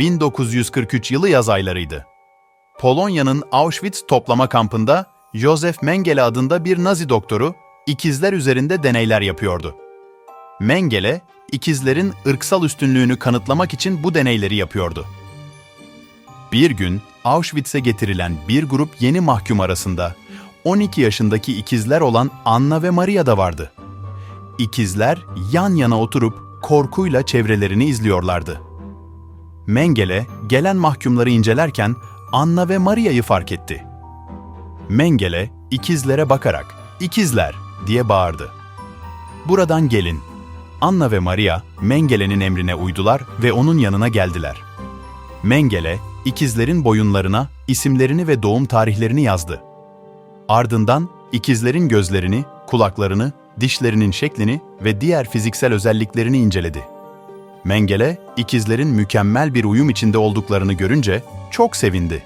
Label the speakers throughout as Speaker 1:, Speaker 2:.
Speaker 1: 1943 yılı yaz aylarıydı. Polonya'nın Auschwitz toplama kampında Josef Mengele adında bir Nazi doktoru ikizler üzerinde deneyler yapıyordu. Mengele, ikizlerin ırksal üstünlüğünü kanıtlamak için bu deneyleri yapıyordu. Bir gün Auschwitz'e getirilen bir grup yeni mahkum arasında 12 yaşındaki ikizler olan Anna ve Maria da vardı. İkizler yan yana oturup korkuyla çevrelerini izliyorlardı. Mengele gelen mahkumları incelerken Anna ve Maria'yı fark etti. Mengele ikizlere bakarak "İkizler!" diye bağırdı. Buradan gelin. Anna ve Maria Mengele'nin emrine uydular ve onun yanına geldiler. Mengele ikizlerin boyunlarına isimlerini ve doğum tarihlerini yazdı. Ardından ikizlerin gözlerini, kulaklarını, dişlerinin şeklini ve diğer fiziksel özelliklerini inceledi. Mengele, ikizlerin mükemmel bir uyum içinde olduklarını görünce çok sevindi.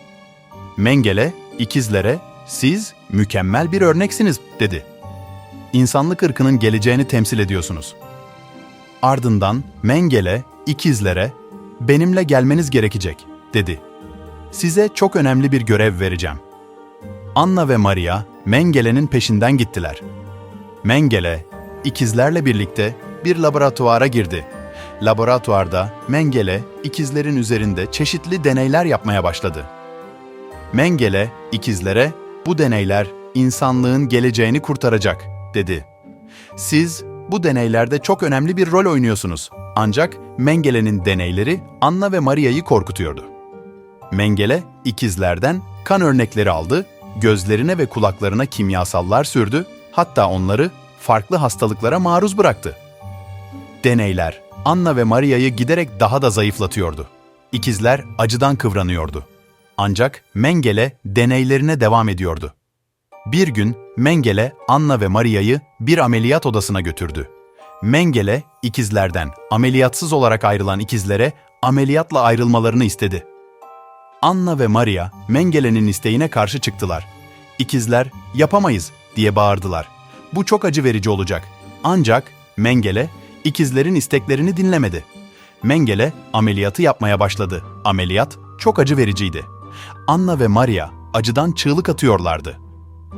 Speaker 1: Mengele, ikizlere "Siz mükemmel bir örneksiniz." dedi. İnsanlık ırkının geleceğini temsil ediyorsunuz. Ardından Mengele ikizlere "Benimle gelmeniz gerekecek." dedi. Size çok önemli bir görev vereceğim. Anna ve Maria Mengele'nin peşinden gittiler. Mengele ikizlerle birlikte bir laboratuvara girdi. Laboratuvarda Mengele ikizlerin üzerinde çeşitli deneyler yapmaya başladı. Mengele ikizlere bu deneyler insanlığın geleceğini kurtaracak dedi. Siz bu deneylerde çok önemli bir rol oynuyorsunuz. Ancak Mengele'nin deneyleri Anna ve Maria'yı korkutuyordu. Mengele ikizlerden kan örnekleri aldı, gözlerine ve kulaklarına kimyasallar sürdü, hatta onları farklı hastalıklara maruz bıraktı. Deneyler Anna ve Maria'yı giderek daha da zayıflatıyordu. İkizler acıdan kıvranıyordu. Ancak Mengele deneylerine devam ediyordu. Bir gün Mengele Anna ve Maria'yı bir ameliyat odasına götürdü. Mengele ikizlerden ameliyatsız olarak ayrılan ikizlere ameliyatla ayrılmalarını istedi. Anna ve Maria Mengele'nin isteğine karşı çıktılar. İkizler yapamayız diye bağırdılar. Bu çok acı verici olacak. Ancak Mengele ikizlerin isteklerini dinlemedi. Mengele ameliyatı yapmaya başladı. Ameliyat çok acı vericiydi. Anna ve Maria acıdan çığlık atıyorlardı.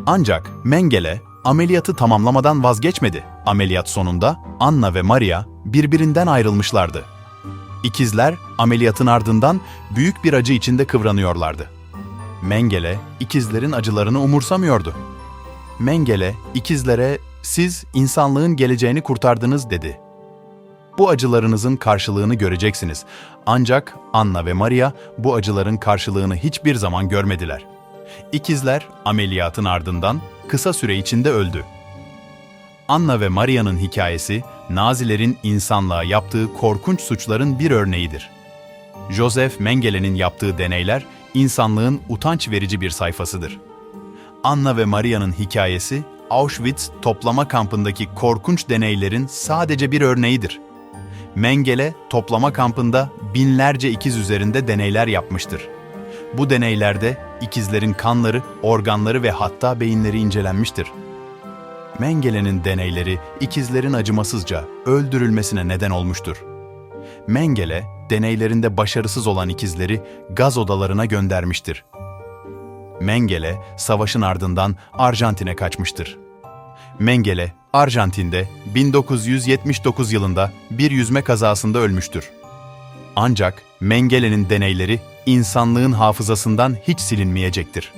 Speaker 1: Ancak Mengele ameliyatı tamamlamadan vazgeçmedi. Ameliyat sonunda Anna ve Maria birbirinden ayrılmışlardı. İkizler ameliyatın ardından büyük bir acı içinde kıvranıyorlardı. Mengele ikizlerin acılarını umursamıyordu. Mengele ikizlere siz insanlığın geleceğini kurtardınız dedi. Bu acılarınızın karşılığını göreceksiniz. Ancak Anna ve Maria bu acıların karşılığını hiçbir zaman görmediler. İkizler ameliyatın ardından kısa süre içinde öldü. Anna ve Maria'nın hikayesi, Nazilerin insanlığa yaptığı korkunç suçların bir örneğidir. Joseph Mengele'nin yaptığı deneyler, insanlığın utanç verici bir sayfasıdır. Anna ve Maria'nın hikayesi, Auschwitz toplama kampındaki korkunç deneylerin sadece bir örneğidir. Mengele, toplama kampında binlerce ikiz üzerinde deneyler yapmıştır. Bu deneylerde ikizlerin kanları, organları ve hatta beyinleri incelenmiştir. Mengele'nin deneyleri ikizlerin acımasızca öldürülmesine neden olmuştur. Mengele, deneylerinde başarısız olan ikizleri gaz odalarına göndermiştir. Mengele, savaşın ardından Arjantin'e kaçmıştır. Mengele, Arjantin'de 1979 yılında bir yüzme kazasında ölmüştür. Ancak Mengele'nin deneyleri insanlığın hafızasından hiç silinmeyecektir.